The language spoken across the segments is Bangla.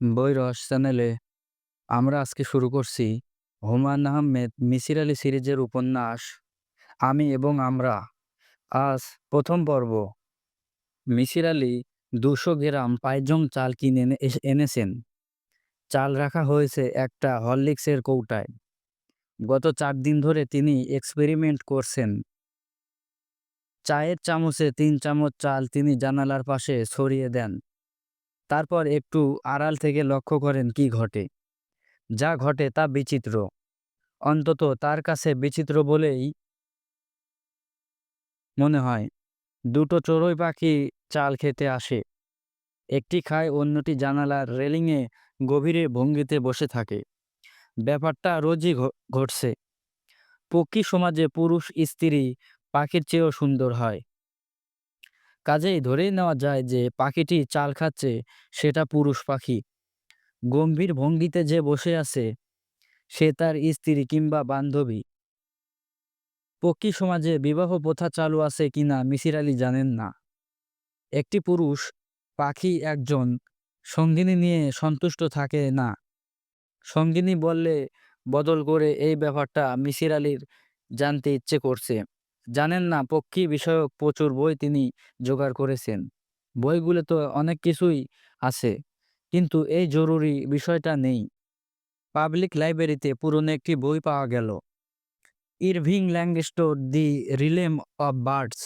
বই চ্যানেলে আমরা আজকে শুরু করছি হুমায়ুন আহমেদ মিসির আলী সিরিজের উপন্যাস, আমি এবং আমরা। আজ প্রথম পর্ব। মিসির আলী দুশো গ্রাম পাইজং চাল কিনে এনে- এনেছেন। চাল রাখা হয়েছে একটা হরলিক্সের কৌটায়। গত চার দিন ধরে তিনি এক্সপেরিমেন্ট করছেন। চায়ের চামচে তিন চামচ চাল তিনি জানালার পাশে ছড়িয়ে দেন। তারপর একটু আড়াল থেকে লক্ষ্য করেন কি ঘটে। যা ঘটে তা বিচিত্র। অন্তত তার কাছে বিচিত্র বলেই মনে হয়, দুটো চড়ুই পাখি চাল খেতে আসে। একটি খায়, অন্যটি জানালার রেলিংয়ে গভীরে ভঙ্গিতে বসে থাকে। ব্যাপারটা রোজই ঘটছে। পক্ষী সমাজে পুরুষ, স্ত্রী পাখির চেয়েও সুন্দর হয়। কাজেই ধরেই নেওয়া যায় যে, পাখিটি চাল খাচ্ছে, সেটা পুরুষ পাখি। গম্ভীর ভঙ্গিতে যে বসে আছে, সে তার স্ত্রী কিংবা বান্ধবী। পক্ষী সমাজে বিবাহ প্রথা চালু আছে কিনা মিসির আলী জানেন না। একটি পুরুষ, পাখি একজন, সঙ্গিনী নিয়ে সন্তুষ্ট থাকে না। সঙ্গিনী বললে, বদল করে এই ব্যাপারটা মিসির আলীর জানতে ইচ্ছে করছে। জানেন না পক্ষী বিষয়ক প্রচুর বই তিনি জোগাড় করেছেন। বইগুলো তো অনেক কিছুই আছে, কিন্তু এই জরুরি বিষয়টা নেই। পাবলিক লাইব্রেরিতে পুরনো একটি বই পাওয়া গেল। Irving Langstor the realm of birds.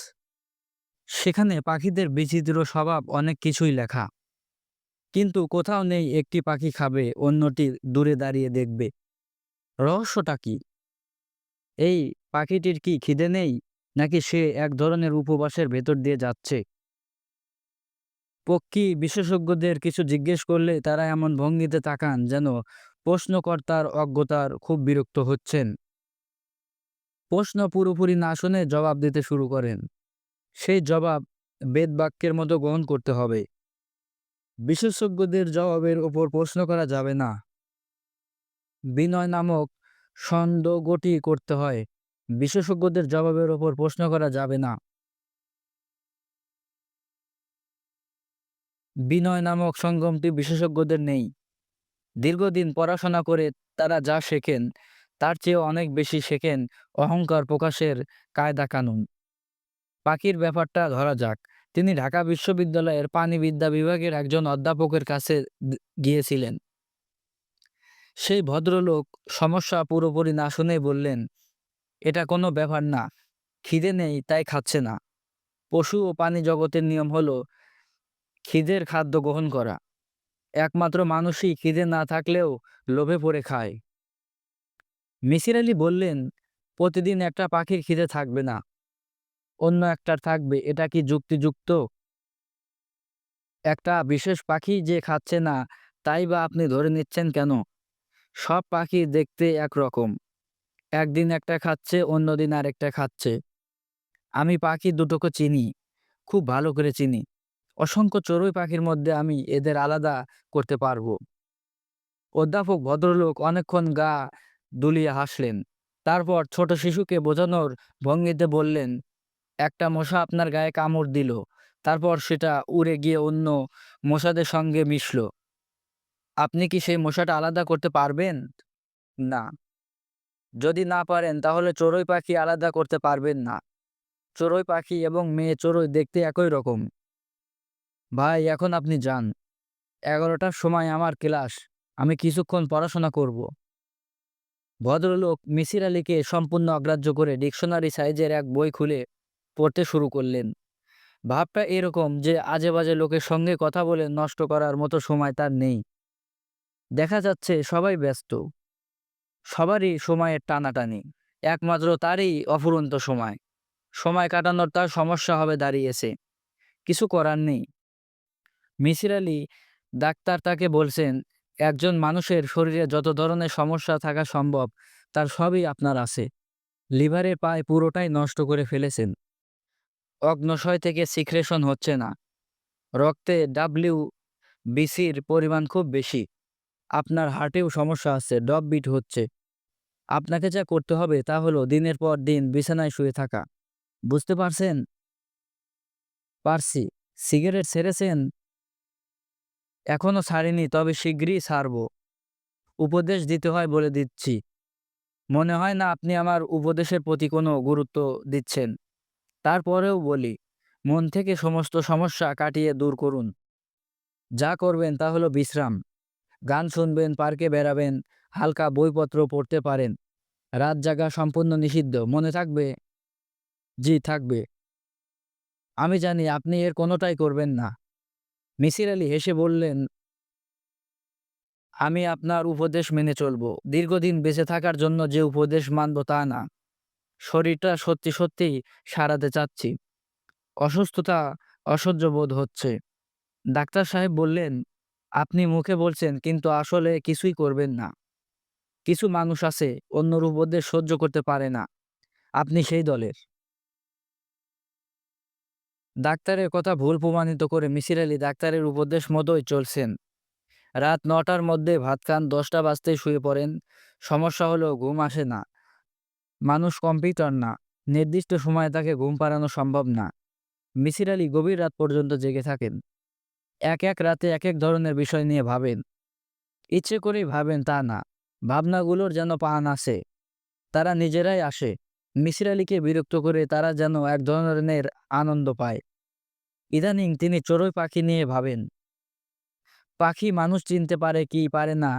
সেখানে পাখিদের বিচিত্র স্বভাব অনেক কিছুই লেখা। কিন্তু কোথাও নেই একটি পাখি খাবে, অন্যটি দূরে দাঁড়িয়ে দেখবে। রহস্যটা কি? এই পাখিটির কি খিদে নেই? নাকি সে এক ধরনের উপবাসের ভেতর দিয়ে যাচ্ছে? পক্ষী বিশেষজ্ঞদের কিছু জিজ্ঞেস করলে তারা এমন ভঙ্গিতে তাকান যেন প্রশ্নকর্তার অজ্ঞতার খুব বিরক্ত হচ্ছেন। প্রশ্ন পুরোপুরি না শুনে জবাব দিতে শুরু করেন। সেই জবাব বেদবাক্যের মতো গ্রহণ করতে হবে। বিশেষজ্ঞদের জবাবের ওপর প্রশ্ন করা যাবে না। বিনয় নামক ছন্দগটি করতে হয়। বিশেষজ্ঞদের জবাবের ওপর প্রশ্ন করা যাবে না। বিনয় নামক সঙ্গমটি বিশেষজ্ঞদের নেই। দীর্ঘদিন পড়াশোনা করে তারা যা শেখেন, তার চেয়ে অনেক বেশি শেখেন অহংকার প্রকাশের কায়দা কানুন পাখির ব্যাপারটা ধরা যাক। তিনি ঢাকা বিশ্ববিদ্যালয়ের প্রাণিবিদ্যা বিভাগের একজন অধ্যাপকের কাছে গিয়েছিলেন। সেই ভদ্রলোক সমস্যা পুরোপুরি না শুনেই বললেন এটা কোনো ব্যাপার না। খিদে নেই, তাই খাচ্ছে না। পশু ও প্রাণী জগতের নিয়ম হলো খিদের খাদ্য গ্রহণ করা। একমাত্র মানুষই খিদে না থাকলেও লোভে পড়ে খায়। মিসির আলী বললেন, প্রতিদিন একটা পাখির খিদে থাকবে না। অন্য একটার থাকবে। এটা কি যুক্তিযুক্ত? একটা বিশেষ পাখি যে খাচ্ছে না, তাই বা আপনি ধরে নিচ্ছেন কেন? সব পাখি দেখতে একরকম। একদিন একটা খাচ্ছে অন্যদিন আরেকটা খাচ্ছে। আমি পাখি দুটোকে চিনি, খুব ভালো করে চিনি। অসংখ্য চড়ুই পাখির মধ্যে আমি এদের আলাদা করতে পারব। অধ্যাপক, ভদ্রলোক অনেকক্ষণ গা দুলিয়ে হাসলেন। তারপর ছোট শিশুকে বোঝানোর ভঙ্গিতে বললেন, একটা মশা আপনার গায়ে কামড় দিল। তারপর সেটা উড়ে গিয়ে অন্য মশাদের সঙ্গে মিশল। আপনি কি সেই মশাটা আলাদা করতে পারবেন? না। যদি না পারেন, তাহলে চড়ুই পাখি আলাদা করতে পারবেন না। চড়ুই পাখি এবং মেয়ে চড়ুই দেখতে একই রকম। ভাই, এখন আপনি যান। এগারোটার সময় আমার ক্লাস। আমি কিছুক্ষণ পড়াশোনা করব। ভদ্রলোক মিসির আলীকে সম্পূর্ণ অগ্রাহ্য করে ডিকশনারি সাইজের এক বই খুলে পড়তে শুরু করলেন। ভাবটা এরকম যে আজে বাজে লোকের সঙ্গে কথা বলে নষ্ট করার মতো সময় তার নেই। দেখা যাচ্ছে সবাই ব্যস্ত। সবারই সময়ের টানাটানি, একমাত্র তারই অফুরন্ত সময়। সময় কাটানোর তার সমস্যা হবে দাঁড়িয়েছে। কিছু করার নেই। মিসির আলী ডাক্তার তাকে বলছেন, একজন মানুষের শরীরে যত ধরনের সমস্যা থাকা সম্ভব, তার সবই আপনার আছে। লিভারের পায় পুরোটাই নষ্ট করে ফেলেছেন। অগ্নশয় থেকে সিক্রেশন হচ্ছে না। রক্তে ডাব্লিউ বিসির পরিমাণ খুব বেশি। আপনার হার্টেও সমস্যা আছে ডব বিট হচ্ছে। আপনাকে যা করতে হবে তা হলো দিনের পর দিন বিছানায় শুয়ে থাকা। বুঝতে পারছেন? পারছি। সিগারেট ছেড়েছেন? এখনও ছাড়িনি, তবে শীঘ্রই ছাড়ব। উপদেশ দিতে হয় বলে দিচ্ছি। মনে হয় না আপনি আমার উপদেশের প্রতি কোনো গুরুত্ব দিচ্ছেন। তারপরেও বলি, মন থেকে সমস্ত সমস্যা কাটিয়ে দূর করুন। যা করবেন তা হলো বিশ্রাম। গান শুনবেন, পার্কে বেড়াবেন, হালকা বইপত্র পড়তে পারেন। রাত জাগা সম্পূর্ণ নিষিদ্ধ, মনে থাকবে? জি, থাকবে। আমি জানি আপনি এর কোনোটাই করবেন না। মিসির আলী হেসে বললেন, আমি আপনার উপদেশ মেনে চলব। দীর্ঘদিন বেঁচে থাকার জন্য যে উপদেশ মানব তা না। শরীরটা সত্যি সত্যিই সারাতে চাচ্ছি। অসুস্থতা অসহ্য বোধ হচ্ছে। ডাক্তার সাহেব বললেন আপনি মুখে বলছেন, কিন্তু আসলে কিছুই করবেন না। কিছু মানুষ আছে, অন্যর উপদেশ সহ্য করতে পারে না। আপনি সেই দলের। ডাক্তারের কথা ভুল প্রমাণিত করে মিসির আলী ডাক্তারের উপদেশ মতোই চলছেন। রাত নটার মধ্যে ভাত খান, দশটা বাজতেই শুয়ে পড়েন। সমস্যা হলো ঘুম আসে না। মানুষ কম্পিউটার না। নির্দিষ্ট সময়ে তাকে ঘুম পাড়ানো সম্ভব না। মিসির আলী গভীর রাত পর্যন্ত জেগে থাকেন। এক এক রাতে এক এক ধরনের বিষয় নিয়ে ভাবেন। ইচ্ছে করেই ভাবেন তা না। ভাবনাগুলোর যেন পান আসে। তারা নিজেরাই আসে। মিসির আলীকে বিরক্ত করে তারা যেন এক ধরনের আনন্দ পায়। ইদানিং তিনি চড়ুই পাখি নিয়ে ভাবেন। পাখি মানুষ চিনতে পারে কি পারে না,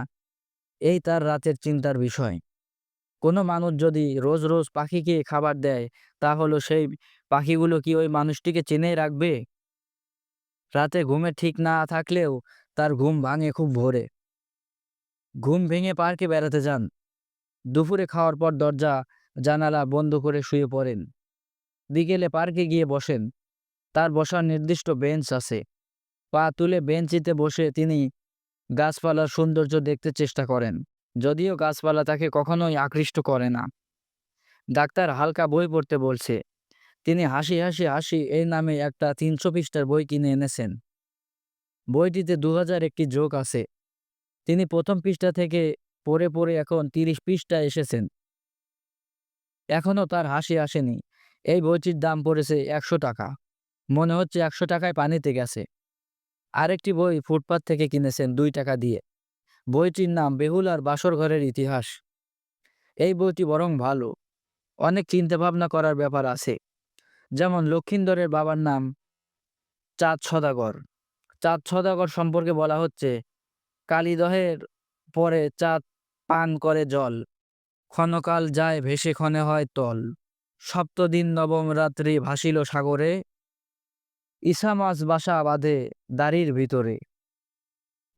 এই তার রাতের চিন্তার বিষয়। কোনো মানুষ যদি রোজ রোজ পাখিকে খাবার দেয়, তাহলে সেই পাখিগুলো কি ওই মানুষটিকে চিনে রাখবে? রাতে ঘুমে ঠিক না থাকলেও তার ঘুম ভাঙে খুব ভোরে। ঘুম ভেঙে পার্কে বেড়াতে যান। দুপুরে খাওয়ার পর দরজা, জানালা বন্ধ করে শুয়ে পড়েন। বিকেলে পার্কে গিয়ে বসেন। তার বসার নির্দিষ্ট বেঞ্চ আছে। পা তুলে বেঞ্চিতে বসে তিনি গাছপালার সৌন্দর্য দেখতে চেষ্টা করেন, যদিও গাছপালা তাকে কখনোই আকৃষ্ট করে না। ডাক্তার হালকা বই পড়তে বলছে তিনি হাসি হাসি হাসি এই নামে একটা তিনশো পৃষ্ঠার বই কিনে এনেছেন। বইটিতে দু হাজার একটি যোগ আছে। তিনি প্রথম পৃষ্ঠা থেকে পড়ে পড়ে এখন তিরিশ পৃষ্ঠা এসেছেন। এখনও তার হাসি আসেনি। এই বইটির দাম পড়েছে একশো টাকা। মনে হচ্ছে একশো টাকায় পানিতে গেছে। আরেকটি বই ফুটপাত থেকে কিনেছেন দুই টাকা দিয়ে। বইটির নাম বেহুল আর বাসর ঘরের ইতিহাস। এই বইটি বরং ভালো। অনেক চিন্তাভাবনা করার ব্যাপার আছে। যেমন লক্ষিন্দরের বাবার নাম চাঁদ সদাগর। চাঁদ সদাগর সম্পর্কে বলা হচ্ছে, কালীদহের পরে চাঁদ পান করে জল, ক্ষণকাল যায় ভেসে ক্ষণে হয় তল। সপ্তদিন নবম রাত্রি ভাসিল সাগরে ইসা মাছ বাসা বাঁধে দাড়ির ভিতরে।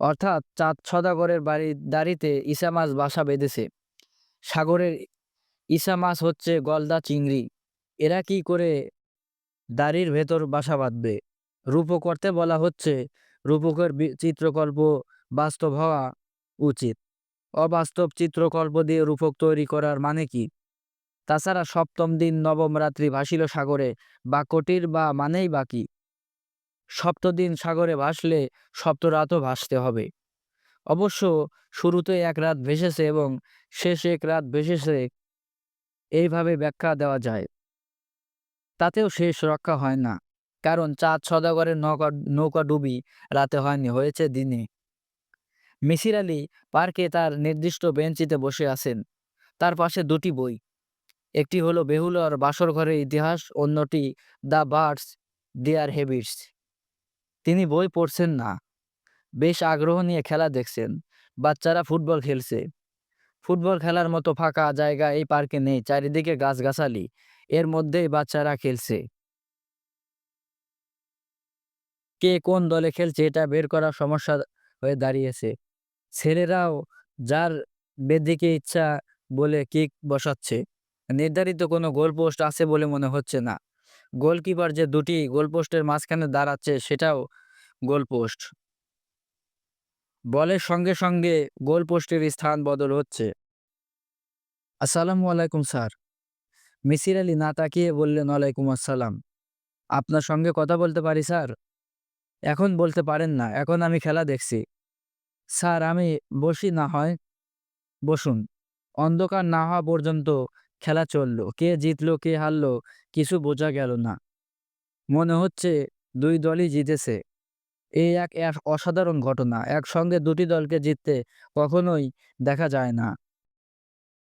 অর্থাৎ চাঁদ সদাগরের বাড়ির দাড়িতে ইসা মাছ বাসা বেঁধেছে। সাগরের ইসা মাছ হচ্ছে গলদা চিংড়ি। এরা কি করে দাড়ির ভেতর বাসা বাঁধবে। রূপক করতে বলা হচ্ছে, রূপকের চিত্রকল্প বাস্তব হওয়া উচিত। অবাস্তব চিত্রকল্প দিয়ে রূপক তৈরি করার মানে কি? তাছাড়া সপ্তম দিন নবম রাত্রি ভাসিল সাগরে বাক্যটির বা মানেই বাকি সপ্তদিন সাগরে ভাসলে সপ্তরাতও ভাসতে হবে। অবশ্য শুরুতে এক রাত ভেসেছে এবং শেষে এক রাত ভেসেছে। এইভাবে ব্যাখ্যা দেওয়া যায়। তাতেও শেষ রক্ষা হয় না। কারণ চাঁদ সদাগরের নৌকা নৌকা ডুবি রাতে হয়নি, হয়েছে দিনে। মিসির আলী পার্কে তার নির্দিষ্ট বেঞ্চিতে বসে আছেন। তার পাশে দুটি বই। একটি হলো বেহুলার বাসর ঘরের ইতিহাস, অন্যটি দ্য বার্ডস, দেয়ার হেবিটস। তিনি বই পড়ছেন না। বেশ আগ্রহ নিয়ে খেলা দেখছেন। বাচ্চারা ফুটবল খেলছে। ফুটবল খেলার মতো ফাঁকা জায়গা এই পার্কে নেই, চারিদিকে গাছগাছালি। এর মধ্যেই বাচ্চারা খেলছে। কে কোন দলে খেলছে এটা বের করা সমস্যা হয়ে দাঁড়িয়েছে। ছেলেরাও যার বেদিকে ইচ্ছা বলে কিক বসাচ্ছে। নির্ধারিত কোনো গোলপোস্ট আছে বলে মনে হচ্ছে না। গোলকিপার যে দুটি গোলপোস্টের মাঝখানে দাঁড়াচ্ছে সেটাও গোলপোস্ট বলের সঙ্গে সঙ্গে গোলপোস্টের স্থান বদল হচ্ছে। আসসালামু আলাইকুম স্যার। মিসির আলী না তাকিয়ে বললেন, ওয়ালাইকুম আসসালাম। আপনার সঙ্গে কথা বলতে পারি, স্যার? এখন বলতে পারেন না, এখন আমি খেলা দেখছি। স্যার, আমি বসি না হয়, বসুন। অন্ধকার না হওয়া পর্যন্ত খেলা চলল। কে জিতলো, কে হারলো, কিছু বোঝা গেল না। মনে হচ্ছে দুই দলই জিতেছে। এই এক অসাধারণ ঘটনা। একসঙ্গে দুটি দলকে জিততে কখনোই দেখা যায় না।